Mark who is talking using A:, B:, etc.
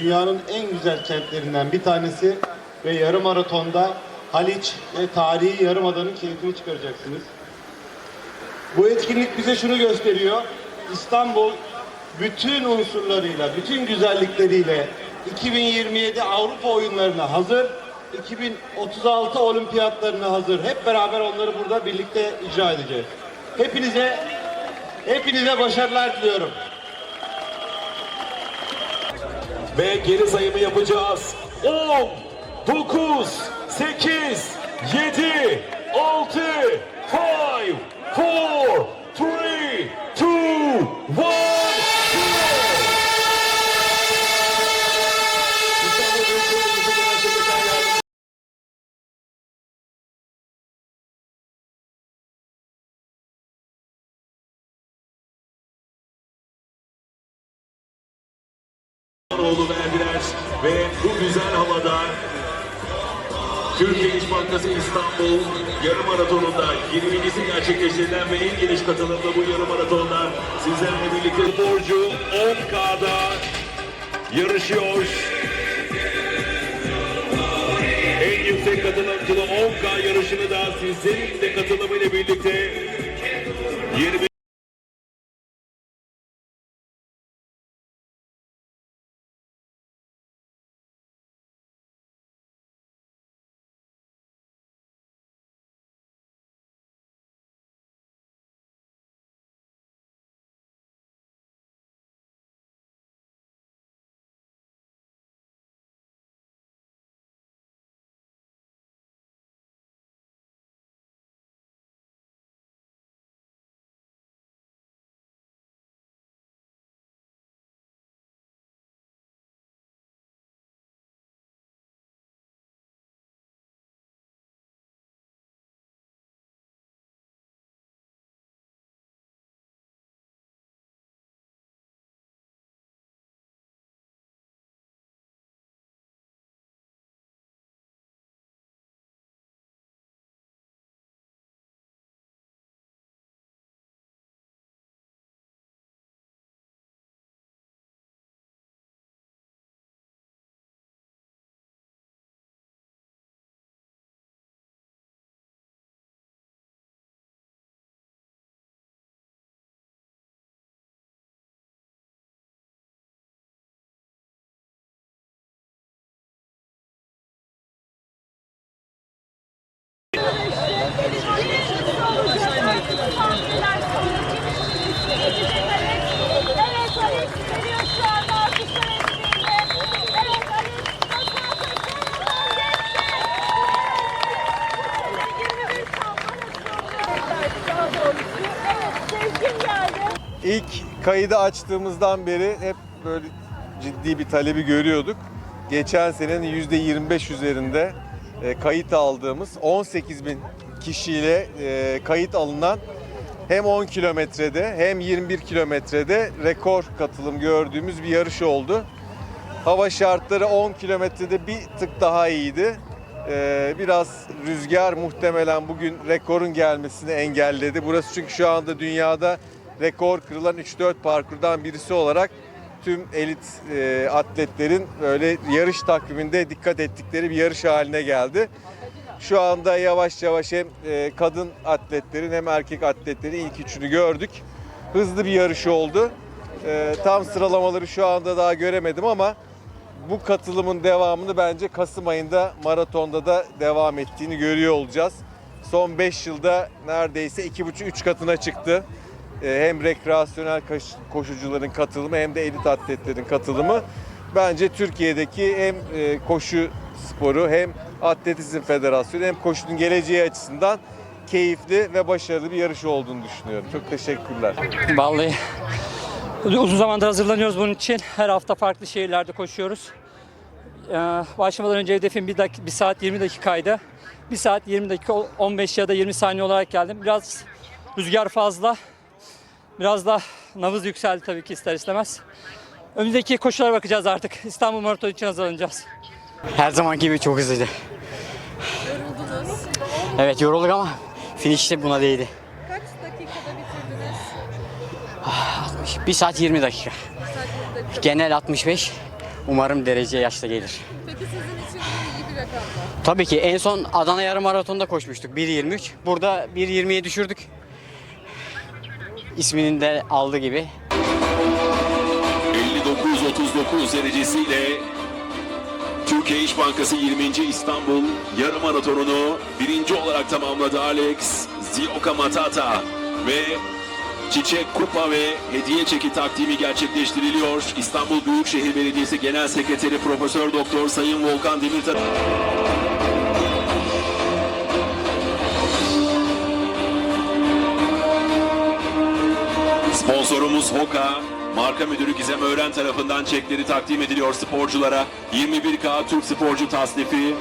A: dünyanın en güzel kentlerinden bir tanesi ve yarım maratonda Haliç ve tarihi Yarımada'nın keyfini çıkaracaksınız. Bu etkinlik bize şunu gösteriyor. İstanbul bütün unsurlarıyla, bütün güzellikleriyle 2027 Avrupa oyunlarına hazır, 2036 olimpiyatlarına hazır. Hep beraber onları burada birlikte icra edeceğiz. Hepinize hepinize başarılar diliyorum.
B: Ve geri sayımı yapacağız. 10, 9, 8, oğlu verdiler ve bu güzel havada Türkiye İş Bankası İstanbul yarım maratonunda 20.si gerçekleştirilen ve en geniş katılımlı bu yarım maratonda sizlerle birlikte sporcu 10K'da yarışıyor. En yüksek katılımcılı 10K yarışını da sizlerin de katılımıyla birlikte 20
C: İlk kaydı açtığımızdan beri hep böyle ciddi bir talebi görüyorduk. Geçen senenin %25 üzerinde e, kayıt aldığımız 18 bin kişiyle e, kayıt alınan hem 10 kilometrede hem 21 kilometrede rekor katılım gördüğümüz bir yarış oldu. Hava şartları 10 kilometrede bir tık daha iyiydi. Ee, biraz rüzgar muhtemelen bugün rekorun gelmesini engelledi. Burası çünkü şu anda dünyada rekor kırılan 3-4 parkurdan birisi olarak tüm elit e, atletlerin böyle yarış takviminde dikkat ettikleri bir yarış haline geldi. Şu anda yavaş yavaş hem e, kadın atletlerin hem erkek atletlerin ilk üçünü gördük. Hızlı bir yarış oldu. E, tam sıralamaları şu anda daha göremedim ama bu katılımın devamını bence Kasım ayında maratonda da devam ettiğini görüyor olacağız. Son 5 yılda neredeyse 2,5-3 katına çıktı. Ee, Hem rekreasyonel koş- koşucuların katılımı hem de elit atletlerin katılımı. Bence Türkiye'deki hem e, koşu sporu hem atletizm federasyonu hem koşunun geleceği açısından keyifli ve başarılı bir yarış olduğunu düşünüyorum. Çok teşekkürler.
D: Vallahi uzun zamandır hazırlanıyoruz bunun için. Her hafta farklı şehirlerde koşuyoruz. Ee, başlamadan önce hedefim 1, dak- 1 saat 20 dakikaydı. 1 saat 20 dakika 15 ya da 20 saniye olarak geldim. Biraz rüzgar fazla. Biraz da nabız yükseldi tabii ki ister istemez. Önümüzdeki koşulara bakacağız artık. İstanbul Maratonu için hazırlanacağız.
E: Her zamanki gibi çok hızlıydı. Evet yorulduk ama finişte buna değdi.
F: Kaç dakikada bitirdiniz?
E: 1 saat 20 dakika. Genel 65, Umarım derece yaşta gelir.
G: Peki sizin için iyi bir rakam mı?
E: Tabii ki en son Adana yarım maratonda koşmuştuk 1.23. Burada 1.20'ye düşürdük. İsminin de aldı gibi.
B: 59-39 derecesiyle Türkiye İş Bankası 20. İstanbul yarım maratonunu birinci olarak tamamladı Alex Zioka Matata ve Çiçek Kupa ve hediye çeki takdimi gerçekleştiriliyor. İstanbul Büyükşehir Belediyesi Genel Sekreteri Profesör Doktor Sayın Volkan Demirtaş. Sponsorumuz Hoka, marka müdürü Gizem Öğren tarafından çekleri takdim ediliyor sporculara. 21K Türk sporcu tasnifi